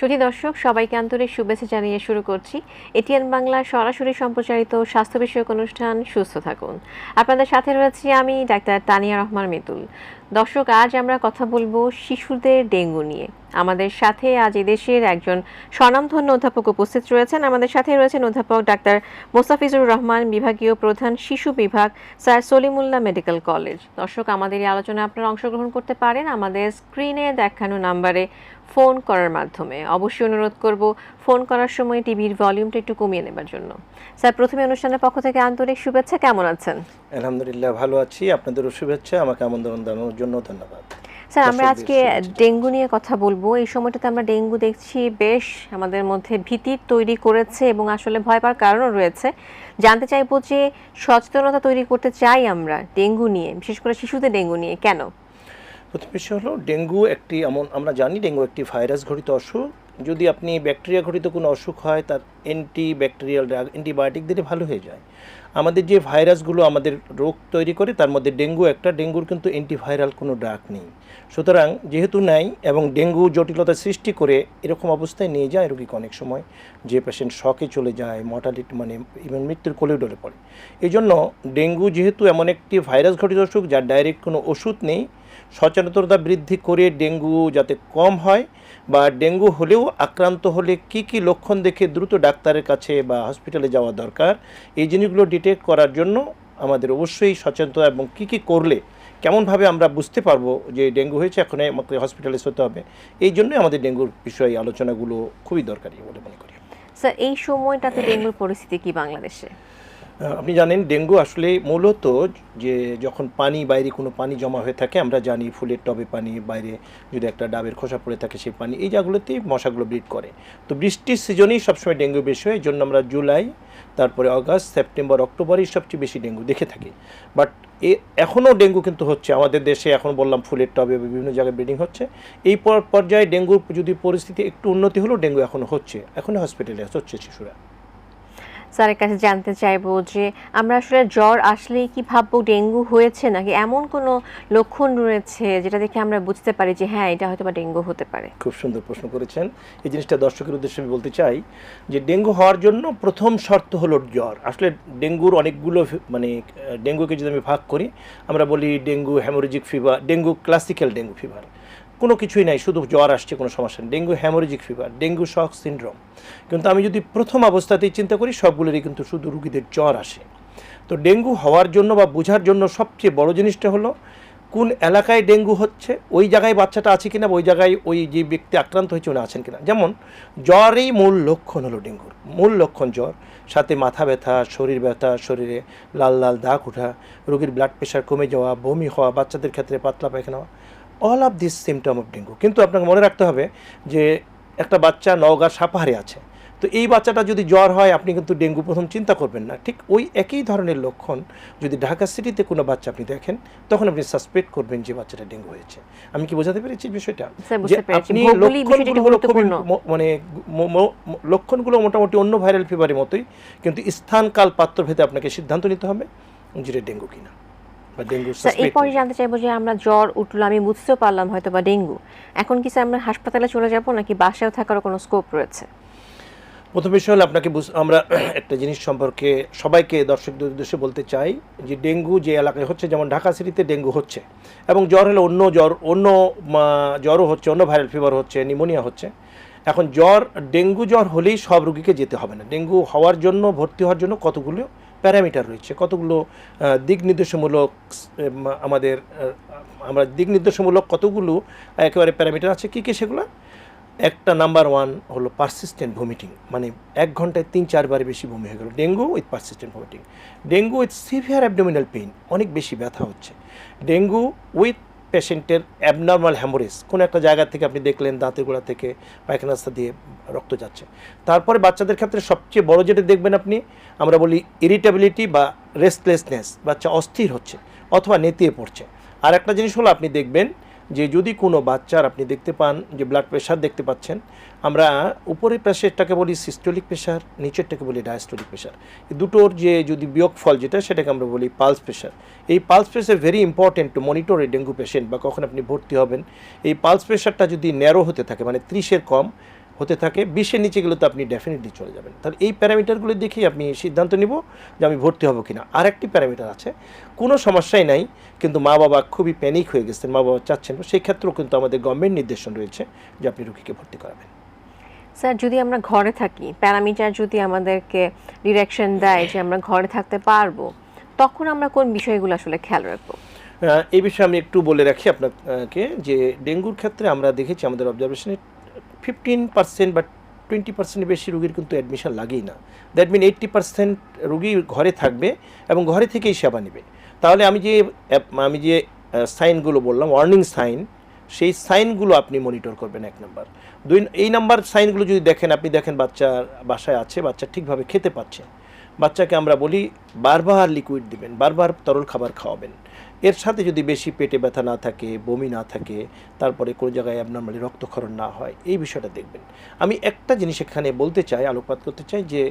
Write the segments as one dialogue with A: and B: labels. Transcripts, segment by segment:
A: সুধী দর্শক, সবাইকে আন্তরিক শুভেচ্ছা জানিয়ে শুরু করছি। এটিএন বাংলার সরাসরি সম্প্রচারিত স্বাস্থ্য বিষয়ক অনুষ্ঠান, সুস্থ থাকুন। আপনাদের সাথে রয়েছি আমি ডাক্তার তানিয়া রহমান মিতুল। দর্শক, আজ আমরা কথা বলব শিশুদের ডেঙ্গু নিয়ে। আমাদের সাথে আজ এদেশের একজন স্বনামধন্য অধ্যাপক উপস্থিত রয়েছেন। আমাদের সাথে রয়েছেন অধ্যাপক ডাক্তার মোস্তাফিজুর রহমান, বিভাগীয় প্রধান শিশু বিভাগ, স্যার সলিমুল্লাহ মেডিকেল কলেজ। দর্শক, আমাদের এই আলোচনায় আপনারা অংশগ্রহণ করতে পারেন। আমাদের স্ক্রিনে দেখানো নাম্বারে ফোন করার মাধ্যমে। অবশ্যই অনুরোধ করব ফোন করার সময় টিভির ভলিউমটা একটু কমিয়ে নেবার জন্য। স্যার প্রথমে অনুষ্ঠানের পক্ষ থেকে আন্তরিক শুভেচ্ছা কেমন আছেন?
B: আলহামদুলিল্লাহ ভালো আছি। আপনাদেরও শুভেচ্ছা আমাকে আমন্ত্রণ জানানোর জন্য ধন্যবাদ।
A: স্যার আমরা আজকে ডেঙ্গু নিয়ে কথা বলব। এই সময়টাতে আমরা ডেঙ্গু দেখছি বেশ আমাদের মধ্যে ভীতি তৈরি করেছে এবং আসলে ভয় পাওয়ার কারণও রয়েছে। জানতে চাইব যে সচেতনতা তৈরি করতে চাই আমরা ডেঙ্গু নিয়ে বিশেষ করে শিশুদের ডেঙ্গু নিয়ে কেন?
B: প্রথম হলো, ডেঙ্গু একটি এমন, আমরা জানি ডেঙ্গু একটি ভাইরাস ঘটিত অসুখ। যদি আপনি ব্যাকটেরিয়া ঘটিত কোনো অসুখ হয়, তার অ্যান্টি ব্যাকটেরিয়াল ড্রাগ অ্যান্টিবায়োটিক দিলে ভালো হয়ে যায়। আমাদের যে ভাইরাসগুলো আমাদের রোগ তৈরি করে, তার মধ্যে ডেঙ্গু একটা, ডেঙ্গুর কিন্তু অ্যান্টিভাইরাল কোনো ড্রাগ নেই। সুতরাং যেহেতু নাই এবং ডেঙ্গু জটিলতা সৃষ্টি করে এরকম অবস্থায় নিয়ে যায় রোগীকে অনেক সময়, যে পেশেন্ট শখে চলে যায় মর্টালিটি মানে ইভেন মৃত্যুর কোলেও ডলে পড়ে। এই জন্য ডেঙ্গু যেহেতু এমন একটি ভাইরাস ঘটিত অসুখ, যার ডাইরেক্ট কোনো ওষুধ নেই সচেতনতা বৃদ্ধি করে ডেঙ্গু যাতে কম হয় বা ডেঙ্গু হলেও আক্রান্ত হলে কি কি লক্ষণ দেখে দ্রুত ডাক্তারের কাছে বা হসপিটালে যাওয়া দরকার? এই জিনিসগুলো ডিটেক্ট করার জন্য আমাদের অবশ্যই সচেতনতা এবং কি কি করলে কেমনভাবে আমরা বুঝতে পারব যে ডেঙ্গু হয়েছে, এখন আমাকে হসপিটালে হতে হবে? এই জন্যই আমাদের ডেঙ্গুর বিষয়ে আলোচনাগুলো খুবই দরকারি বলে মনে করি।
A: স্যার, এই সময়টাতে ডেঙ্গুর পরিস্থিতি কি বাংলাদেশে?
B: আপনি জানেন ডেঙ্গু আসলে মূলত যে যখন পানি বাইরে কোনো পানি জমা হয়ে থাকে, আমরা জানি ফুলের টবে পানি, বাইরে যদি একটা ডাবের খোসা পড়ে থাকে সেই পানি, এই জায়গাগুলোতেই মশাগুলো ব্রিড করে। তো বৃষ্টির সিজনেই সবসময় ডেঙ্গু বেশি হয় এই জন্য আমরা জুলাই, তারপরে আগস্ট সেপ্টেম্বর, অক্টোবরই সবচেয়ে বেশি ডেঙ্গু দেখে থাকি। বাট এ, এখনও ডেঙ্গু কিন্তু হচ্ছে, আমাদের দেশে এখন বললাম ফুলের টবে বিভিন্ন জায়গায় ব্রিডিং হচ্ছে। এই পর- পর্যায়ে ডেঙ্গুর যদি পরিস্থিতি একটু উন্নতি হলেও ডেঙ্গু এখনও হচ্ছে এখনও হসপিটালে হচ্ছে শিশুরা।
A: স্যারের কাছে জানতে চাইব যে আমরা আসলে জ্বর আসলেই কি ভাববো, ডেঙ্গু হয়েছে নাকি? এমন কোনো লক্ষণ রয়েছে যেটা দেখে আমরা বুঝতে পারি যে হ্যাঁ এটা হয়তো বা ডেঙ্গু হতে পারে।
B: খুব সুন্দর প্রশ্ন করেছেন। এই জিনিসটা দর্শকের উদ্দেশ্যে আমি বলতে চাই যে ডেঙ্গু হওয়ার জন্য প্রথম শর্ত হলো জ্বর। আসলে ডেঙ্গুর অনেকগুলো মানে ডেঙ্গুকে যদি আমি ভাগ করি, আমরা বলি dengue hemorrhagic fever dengue classical dengue fever কোনো কিছুই নাই, শুধু জ্বর আসছে, কোনো সমস্যা নেই। Dengue hemorrhagic fever dengue shock syndrome কিন্তু আমি যদি প্রথম অবস্থাতেই চিন্তা করি, সবগুলোরই কিন্তু শুধু রুগীদের জ্বর আসে। তো ডেঙ্গু হওয়ার জন্য বা বোঝার জন্য সবচেয়ে বড় জিনিসটা হলো, কোন এলাকায় ডেঙ্গু হচ্ছে, ওই জায়গায় বাচ্চাটা আছে কিনা ওই জায়গায় ওই যে ব্যক্তি আক্রান্ত হয়েছে, উনি আছেন কিনা। যেমন, জ্বরই মূল লক্ষণ হলো ডেঙ্গুর। মূল লক্ষণ জ্বর, সাথে মাথা ব্যথা, শরীর ব্যথা, শরীরে লাল লাল দাগ ওঠা, রোগীর ব্লাড প্রেশার কমে যাওয়া, বমি হওয়া, বাচ্চাদের ক্ষেত্রে পাতলা পায়খানা হওয়া। All of this symptom of dengue কিন্তু আপনাকে মনে রাখতে হবে যে একটা বাচ্চা নওগাঁ সাপাহারে আছে। তো এই বাচ্চাটা যদি জ্বর হয় আপনি কিন্তু ডেঙ্গু প্রথম চিন্তা করবেন না। ঠিক ওই একই ধরনের লক্ষণ যদি ঢাকা সিটিতে কোনো বাচ্চা আপনি দেখেন তখন আপনি সাসপেক্ট করবেন যে বাচ্চাটা ডেঙ্গু হয়েছে। আমি কি বোঝাতে পেরেছি বিষয়টা? যে আপনি লক্ষণগুলো হলো খুবই মানে লক্ষণগুলো মোটামুটি অন্য ভাইরাল ফিভারের মতোই। কিন্তু স্থান কাল পাত্র ভেদে আপনাকে সিদ্ধান্ত নিতে হবে যেটা ডেঙ্গু কিনা। বা ডেঙ্গু
A: স্যার এরপরে জানতে চাইব যে আমরা জ্বর উঠল আমি বুঝতেও পারলাম হয়তো বা ডেঙ্গু। এখন কি স্যার আমরা হাসপাতালে চলে যাব নাকি বাসায় থাকার কোনো স্কোপ রয়েছে?
B: প্রথম বিষয় হলো আপনাকে আমরা একটা জিনিস সম্পর্কে সবাইকে দর্শকদের উদ্দেশ্যে বলতে চাই যে ডেঙ্গু যে এলাকায় হচ্ছে যেমন ঢাকা সিটিতে ডেঙ্গু হচ্ছে এবং জ্বর হলে অন্য জ্বর অন্য জ্বরও হচ্ছে অন্য ভাইরাল ফিভার হচ্ছে নিমোনিয়া হচ্ছে। এখন জ্বর ডেঙ্গু জ্বর হলেই সব রুগীকে যেতে হবে না। ডেঙ্গু হওয়ার জন্য ভর্তি হওয়ার জন্য কতগুলো প্যারামিটার রয়েছে। কতগুলো দিক নির্দেশমূলক আমাদের আমরা দিক নির্দেশমূলক কতগুলো, একেবারে প্যারামিটার আছে, কী কী সেগুলো? একটা নাম্বার ওয়ান হলো পারসিস্টেন্ট ভমিটিং মানে এক ঘন্টায় তিন চারবার বেশি বমি হয়ে গেল। Dengue with persistent vomiting dengue with severe abdominal pain, অনেক বেশি ব্যথা হচ্ছে। ডেঙ্গু উইথ পেশেন্টের অ্যাবনর্মাল হ্যামোরেজ কোনো একটা জায়গা থেকে আপনি দেখলেন দাঁতের গোড়া থেকে পায়খানা রাস্তা দিয়ে রক্ত যাচ্ছে। তারপরে বাচ্চাদের ক্ষেত্রে সবচেয়ে বড় যেটা দেখবেন আপনি, আমরা বলি ইরিটেবিলিটি বা রেস্টলেসনেস বাচ্চা অস্থির হচ্ছে অথবা নেতিয়ে পড়ছে। আর একটা জিনিস হলো আপনি দেখবেন যে যদি কোনো বাচ্চার আপনি দেখতে পান যে ব্লাড প্রেশার দেখতে পাচ্ছেন, আমরা উপরের প্রেশারটাকে বলি সিস্টোলিক প্রেশার নিচেরটাকে বলি ডায়াস্টোলিক প্রেশার দুটোর যে যদি বিয়োগ ফল যেটা, সেটাকে আমরা বলি পালস প্রেশার এই pulse pressure very important to monitor a dengue patient বা কখন আপনি ভর্তি হবেন। এই পালস প্রেশারটা যদি ন্যারো হতে থাকে মানে ত্রিশের কম হতে থাকে বিশের নিচে গেলে তো আপনি ডেফিনেটলি চলে যাবেন। তাহলে এই প্যারামিটারগুলো দেখেই আপনি সিদ্ধান্ত নিব যে আমি ভর্তি হব কিনা। আর একটি প্যারামিটার আছে কোনো সমস্যাই নাই কিন্তু মা বাবা খুবই প্যানিক হয়ে গেছেন মা বাবা চাচ্ছেন সেই ক্ষেত্রেও কিন্তু আমাদের গভর্নমেন্ট নির্দেশন রয়েছে যে আপনি রুগীকে ভর্তি করাবেন।
A: স্যার যদি আমরা ঘরে থাকি প্যারামিটার যদি আমাদেরকে ডিরেকশন দেয় যে আমরা ঘরে থাকতে পারব তখন আমরা কোন বিষয়গুলো আসলে খেয়াল রাখব?
B: এই বিষয়ে আমি একটু বলে রাখি আপনাকে যে ডেঙ্গুর ক্ষেত্রে আমরা দেখেছি আমাদের অবজারভেশনে ফিফটিন পার্সেন্ট বা টোয়েন্টি পার্সেন্ট বেশি রুগীর কিন্তু অ্যাডমিশন লাগেই না। দ্যাট মিন এইট্টি পার্সেন্ট রুগী ঘরে থাকবে এবং ঘরে থেকেই সেবা নেবে। তাহলে আমি যে আমি যে সাইনগুলো বললাম ওয়ার্নিং সাইন সেই সাইনগুলো আপনি মনিটর করবেন এক নাম্বার দুই, এই নাম্বার সাইনগুলো যদি দেখেন, আপনি দেখেন বাচ্চার বাসায় আছে, বাচ্চা ঠিকভাবে খেতে পাচ্ছে। বাচ্চাকে আমরা বলি, বারবার লিকুইড দিবেন, বারবার তরল খাবার খাওয়াবেন। এর সাথে যদি বেশি পেটে ব্যথা না থাকে, বমি না থাকে, তারপরে কোনো জায়গায় আপনার রক্তক্ষরণ না হয়, এই বিষয়টা দেখবেন। আমি একটা জিনিস এখানে বলতে চাই, আলোকপাত করতে চাই যে,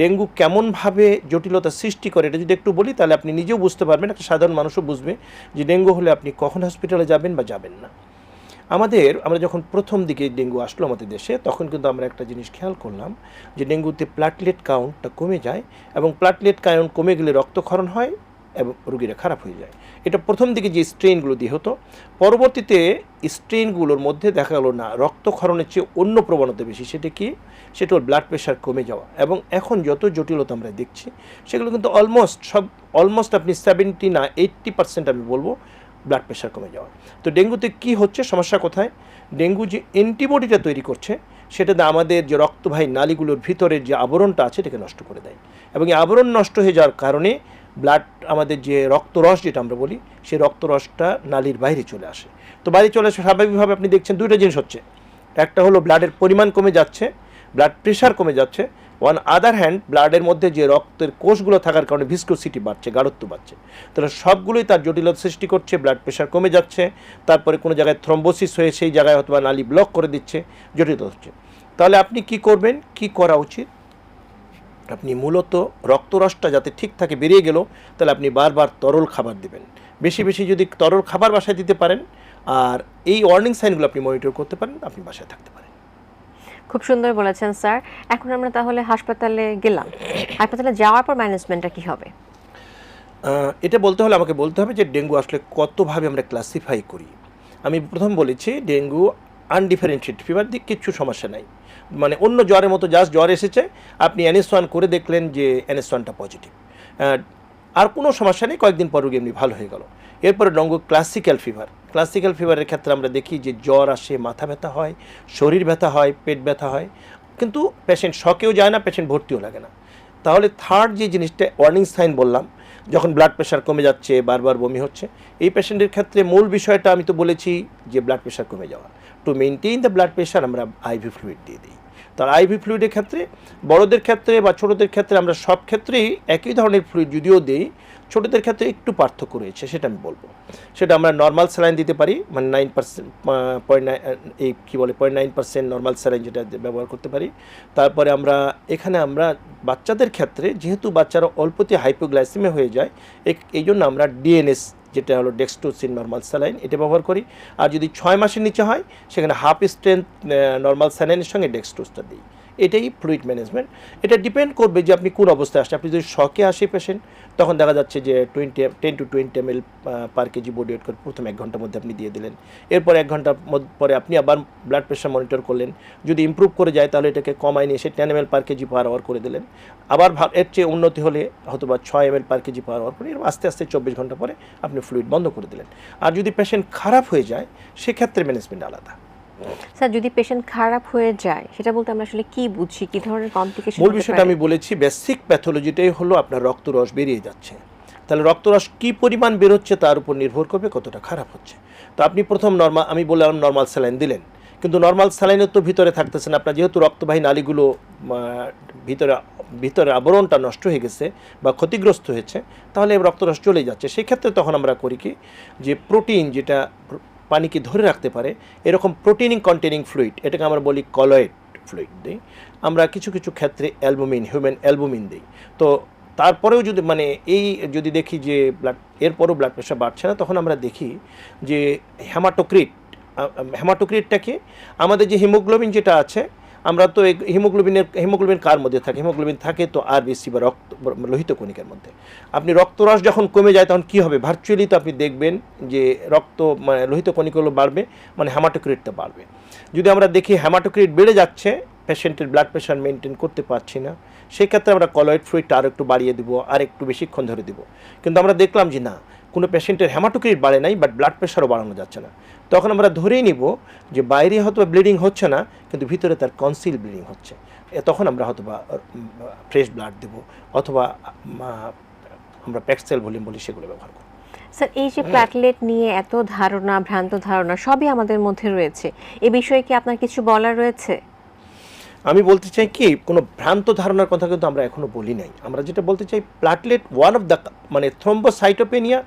B: ডেঙ্গু কেমনভাবে জটিলতা সৃষ্টি করে, এটা যদি একটু বলি, তাহলে আপনি নিজেও বুঝতে পারবেন, একটা সাধারণ মানুষও বুঝবে যে, ডেঙ্গু হলে আপনি কখন হসপিটালে যাবেন বা যাবেন না। আমাদের, আমরা যখন প্রথম দিকে ডেঙ্গু আসলো আমাদের দেশে, তখন কিন্তু আমরা একটা জিনিস খেয়াল করলাম যে, ডেঙ্গুতে প্লাটলেট কাউন্টটা কমে যায় এবং প্লাটলেট কাউন্ট কমে গেলে রক্তক্ষরণ হয় এবং রুগীরা খারাপ হয়ে যায়। এটা প্রথম দিকে যে স্ট্রেনগুলো দিয়ে হতো পরবর্তীতে স্ট্রেনগুলোর মধ্যে দেখা গেলো না, রক্তক্ষরণের চেয়ে অন্য প্রবণতা বেশি। সেটা কি? সেটা হল ব্লাড প্রেশার কমে যাওয়া। এবং এখন যত জটিলতা আমরা দেখছি, সেগুলো কিন্তু অলমোস্ট সব অলমোস্ট আপনি সেভেন্টি না এইট্টি পার্সেন্ট আমি বলব ব্লাড প্রেশার কমে যাওয়া। তো ডেঙ্গুতে কি হচ্ছে, সমস্যা কোথায়? ডেঙ্গু যে অ্যান্টিবডিটা তৈরি করছে সেটাতে আমাদের যে রক্তবাহী নালীগুলোর ভিতরের যে আবরণটা আছে, এটাকে নষ্ট করে দেয়। এবং এই আবরণ নষ্ট হয়ে যাওয়ার কারণে ব্লাড আমাদের যে রক্তরস যেটা আমরা বলি, সেই রক্তরসটা নালীর বাইরে চলে আসে। তো বাইরে চলে আসে, স্বাভাবিকভাবে আপনি দেখছেন দুইটা জিনিস হচ্ছে। একটা হলো ব্লাডের পরিমাণ কমে যাচ্ছে ব্লাড প্রেশার কমে যাচ্ছে। ওয়ান আদার হ্যান্ড ব্লাডের মধ্যে যে রক্তের কোষগুলো থাকার কারণে ভিসকোসিটি বাড়ছে, গাঢ়ত্ব বাড়ছে। তাহলে সবগুলোই তার জটিলতা সৃষ্টি করছে ব্লাড প্রেশার কমে যাচ্ছে, তারপরে কোনো জায়গায় থ্রম্বোসিস হয়ে সেই জায়গায় অথবা নালি ব্লক করে দিচ্ছে, জটিলতা হচ্ছে। তাহলে আপনি কি করবেন? কি করা উচিত? আপনি মূলত রক্তরসটা যাতে ঠিক থাকে বেরিয়ে গেল তাহলে আপনি বারবার তরল খাবার দিবেন। বেশি বেশি যদি তরল খাবার বাসায় দিতে পারেন আর এই ওয়ার্নিং সাইনগুলো আপনি মনিটর করতে পারেন আপনি বাসায় থাকতে পারেন।
A: খুব সুন্দর বলেছেন স্যার। এখন আমরা তাহলে হাসপাতালে গেলাম। হাসপাতালে যাওয়ার পর ম্যানেজমেন্টটা কি হবে?
B: এটা বলতে হলে আমাকে বলতে হবে যে ডেঙ্গু আসলে কতভাবে আমরা ক্লাসিফাই করি। আমি প্রথম বলেছি ডেঙ্গু আনডিফারেন্সিয়েট ফিভার দিক কিচ্ছু সমস্যা নাই। মানে অন্য জ্বরের মতো জাস্ট জ্বর এসেছে। আপনি এনএস ওয়ান করে দেখলেন যে এনএস ওয়ানটা পজিটিভ আর কোনো সমস্যা নেই, কয়েকদিন পর রোগী এমনি ভালো হয়ে গেল। এরপরে ডেঙ্গু ক্লাসিক্যাল ফিভার ক্লাসিক্যাল ফিভারের ক্ষেত্রে আমরা দেখি যে জ্বর আসে, মাথা ব্যথা হয়, শরীর ব্যথা হয়, পেট ব্যথা হয়। কিন্তু পেশেন্ট শকেও যায় না পেশেন্ট ভর্তিও লাগে না। তাহলে থার্ড যে জিনিসটা ওয়ার্নিং সাইন বললাম, যখন ব্লাড প্রেশার কমে যাচ্ছে, বারবার বমি হচ্ছে, এই পেশেন্টের ক্ষেত্রে মূল বিষয়টা আমি তো বলেছি যে ব্লাড প্রেশার কমে যাওয়া। To maintain the blood pressure আমরা আইভি ফ্লুইড দিয়ে দিই। তার আইভি ফ্লুইডের ক্ষেত্রে, বড়দের ক্ষেত্রে বা ছোটোদের ক্ষেত্রে আমরা সব ক্ষেত্রেই একই ধরনের ফ্লুইড যদিও দিই, ছোটোদের ক্ষেত্রে একটু পার্থক্য রয়েছে, সেটা আমি বলব। সেটা আমরা নর্মাল স্যালাইন দিতে পারি মানে নাইন পার্সেন্ট পয়েন্ট এই কী বলে point nine percent normal saline যেটা ব্যবহার করতে পারি। তারপরে আমরা, এখানে আমরা বাচ্চাদের ক্ষেত্রে, যেহেতু বাচ্চারা অল্পতে হাইপোগ্লাইসিমে হয়ে যায় এই জন্য আমরা ডিএনএস যেটা হলো ডেক্সটোসিন নর্মাল স্যালাইন, এটা ব্যবহার করি। আর যদি ছয় মাসের নিচে হয়, সেখানে হাফ স্ট্রেন্থ নর্মাল স্যালাইনের সঙ্গে ডেক্সটোসটা দিই। এটাই ফ্লুইড ম্যানেজমেন্ট এটা ডিপেন্ড করবে যে আপনি কোন অবস্থায় আসছেন। আপনি যদি শকে আসে পেশেন্ট তখন দেখা যাচ্ছে যে twenty ten to twenty M L per kg body weight করে প্রথম এক ঘণ্টার মধ্যে আপনি দিয়ে দিলেন। এরপর এক ঘণ্টা পরে আপনি আবার ব্লাড প্রেশার মনিটর করলেন। যদি ইমপ্রুভ করে যায়, তাহলে এটাকে কমায় নিয়ে এসে ten M L per kg per hour করে দিলেন। আবার এর চেয়ে উন্নতি হলে হয়তো বা ছয় M L per kg per hour করে এরকম আস্তে আস্তে চব্বিশ ঘণ্টা পরে আপনি ফ্লুইড বন্ধ করে দিলেন। আর যদি পেশেন্ট খারাপ হয়ে যায়, সেক্ষেত্রে ম্যানেজমেন্ট আলাদা।
A: স্যার যদি পেশেন্ট খারাপ হয়ে যায় সেটা বলতে আমরা আসলে কি বুঝছি? কি ধরনের কমপ্লিকেশন
B: মূল বিষয়টা আমি বলেছি বেসিক প্যাথোলজিটাই হলো আপনার রক্তরস বেরিয়ে যাচ্ছে। তাহলে রক্তরস কী পরিমাণ বেরোচ্ছে তার উপর নির্ভর করবে কতটা খারাপ হচ্ছে। তো আপনি প্রথম নর্মাল আমি বললাম নর্মাল স্যালাইন দিলেন। কিন্তু নর্মাল স্যালাইনের তো ভিতরে থাকতেছেন আপনার যেহেতু রক্তবাহী নালীগুলো ভিতরে ভিতরে আবরণটা নষ্ট হয়ে গেছে বা ক্ষতিগ্রস্ত হয়েছে তাহলে রক্তরস চলে যাচ্ছে। সেই ক্ষেত্রে তখন আমরা করি কি? যে প্রোটিন যেটা পানিকে ধরে রাখতে পারে, এরকম প্রোটিনিং কন্টেনিং ফ্লুইড এটাকে আমরা বলি কলয়েড ফ্লুইড দিই। আমরা কিছু কিছু ক্ষেত্রে অ্যালবুমিন হিউম্যান অ্যালবুমিন দিই। তো তারপরেও যদি মানে এই যদি দেখি যে ব্লাড এরপরও ব্লাড প্রেশার বাড়ছে না, তখন আমরা দেখি যে হ্যামাটোক্রিট হ্যামাটোক্রিটটাকে আমাদের যে হিমোগ্লোবিন যেটা আছে আমরা তো হিমোগ্লোবিনের, হিমোগ্লোবিন কার মধ্যে থাকে? হিমোগ্লোবিন থাকে তো আর বেশি বা রক্ত, লোহিত কণিকার মধ্যে। আপনি রক্তরস যখন কমে যায় তখন কি হবে? ভার্চুয়ালি তো আপনি দেখবেন যে রক্ত মানে লোহিত কণিকাগুলো বাড়বে মানে হ্যামাটোক্রিটটা বাড়বে। যদি আমরা দেখি হ্যামাটোক্রিট বেড়ে যাচ্ছে পেশেন্টের ব্লাড প্রেশার মেনটেন করতে পারছি না সেই ক্ষেত্রে আমরা কলয়েড ফ্লুইডটা আরও একটু বাড়িয়ে দিব, আর একটু বেশিক্ষণ ধরে দিব। কিন্তু আমরা দেখলাম যে না, কোনো পেশেন্টের হ্যামাটোক্রিট বাড়ে নাই বাট ব্লাড প্রেশারও বাড়ানো যাচ্ছে না। তখন আমরা ধরেই নিব যে বাইরে হয়তো ব্লিডিং হচ্ছে না, কিন্তু ভিতরে তার কনসিল ব্লিডিং হচ্ছে। তখন আমরা হয়তো বা ফ্রেশ ব্লাড দেব অথবা আমরা প্যাক্সেল ভলিউম বলি সেগুলো ব্যবহার করব।
A: স্যার, এই যে প্ল্যাটলেট নিয়ে এত ধারণা, ভ্রান্ত ধারণা সবই আমাদের মধ্যে রয়েছে। এ বিষয়ে কি আপনার কিছু বলার রয়েছে?
B: আমি বলতে চাই কি, কোনো ভ্রান্ত ধারণার কথা কিন্তু আমরা এখনও বলি নাই। আমরা যেটা বলতে চাই, প্লাটলেট ওয়ান অফ দ্য মানে thrombocytopenia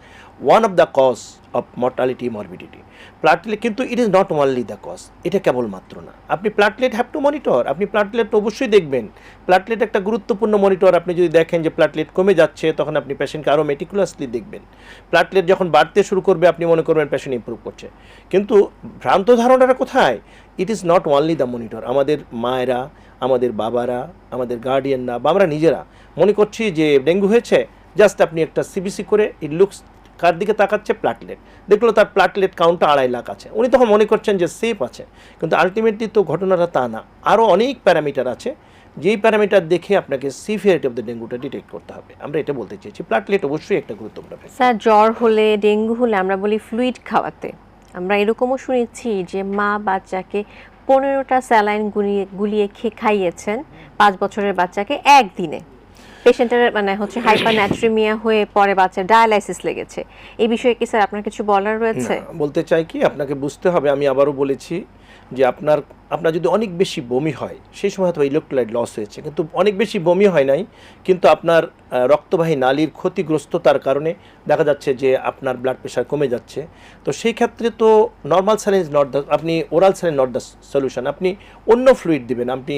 B: one of the cause of mortality morbidity platelet কিন্তু it is not only the cause এটা কেবলমাত্র না। আপনি প্লাটলেট হ্যাভ টু মনিটর আপনি প্লাটলেট অবশ্যই দেখবেন। প্লাটলেট একটা গুরুত্বপূর্ণ মনিটর আপনি যদি দেখেন যে প্লাটলেট কমে যাচ্ছে, তখন আপনি পেশেন্টকে আরও মেটিকুলাসলি দেখবেন। প্লাটলেট যখন বাড়তে শুরু করবে, আপনি মনে করবেন পেশেন্ট ইম্প্রুভ করছে। কিন্তু ভ্রান্ত ধারণাটা কোথায়? It is not only the monitor আমাদের মায়েরা, আমাদের বাবারা, আমাদের গার্ডিয়ানরা বা আমরা নিজেরা মনে করছি যে ডেঙ্গু হয়েছে জাস্ট আপনি একটা সিবিসি করে ইট লুকস কার দিকে তাকাচ্ছে? প্লাটলেট দেখল তার প্লাটলেট কাউন্টটা আড়াই লাখ আছে। উনি তখন মনে করছেন যে সেফ আছে। কিন্তু আলটিমেটলি তো ঘটনাটা তা না। আরও অনেক প্যারামিটার আছে। যেই প্যারামিটার দেখে আপনাকে সিভিয়ারিটি অফ দ্য ডেঙ্গুটা ডিটেক্ট করতে হবে। আমরা এটা বলতে চেয়েছি। প্লাটলেট অবশ্যই একটা গুরুত্বপূর্ণ
A: স্যার, জ্বর হলে, ডেঙ্গু হলে আমরা বলি ফ্লুইড খাওয়াতে। আমরা এরকমও শুনেছি যে মা বাচ্চাকে পনেরোটা স্যালাইন গুলিয়ে গুলিয়ে খেয়ে খাইয়েছেন পাঁচ বছরের বাচ্চাকে একদিনে। পেশেন্টের মানে হচ্ছে হাইপারন্যাট্রিমিয়া হয়ে পরে বাচ্চার ডায়ালাইসিস লেগেছে। এই বিষয়ে কি স্যার আপনার কিছু বলার রয়েছে?
B: বলতে চাই কি, আপনাকে বুঝতে হবে, আমি আবারও বলেছি যে আপনার আপনার যদি অনেক বেশি বমি হয়, সেই সময় হয়তো ইলেকট্রোলাইট লস হয়েছে, কিন্তু অনেক বেশি বমি হয় নাই, কিন্তু আপনার রক্তবাহী নালীর ক্ষতিগ্রস্ততার কারণে দেখা যাচ্ছে যে আপনার ব্লাড প্রেশার কমে যাচ্ছে। তো সেই ক্ষেত্রে তো নর্মাল স্যালাইন নট দ্য আপনি oral saline not the solution আপনি অন্য ফ্লুইড দিবেন, আপনি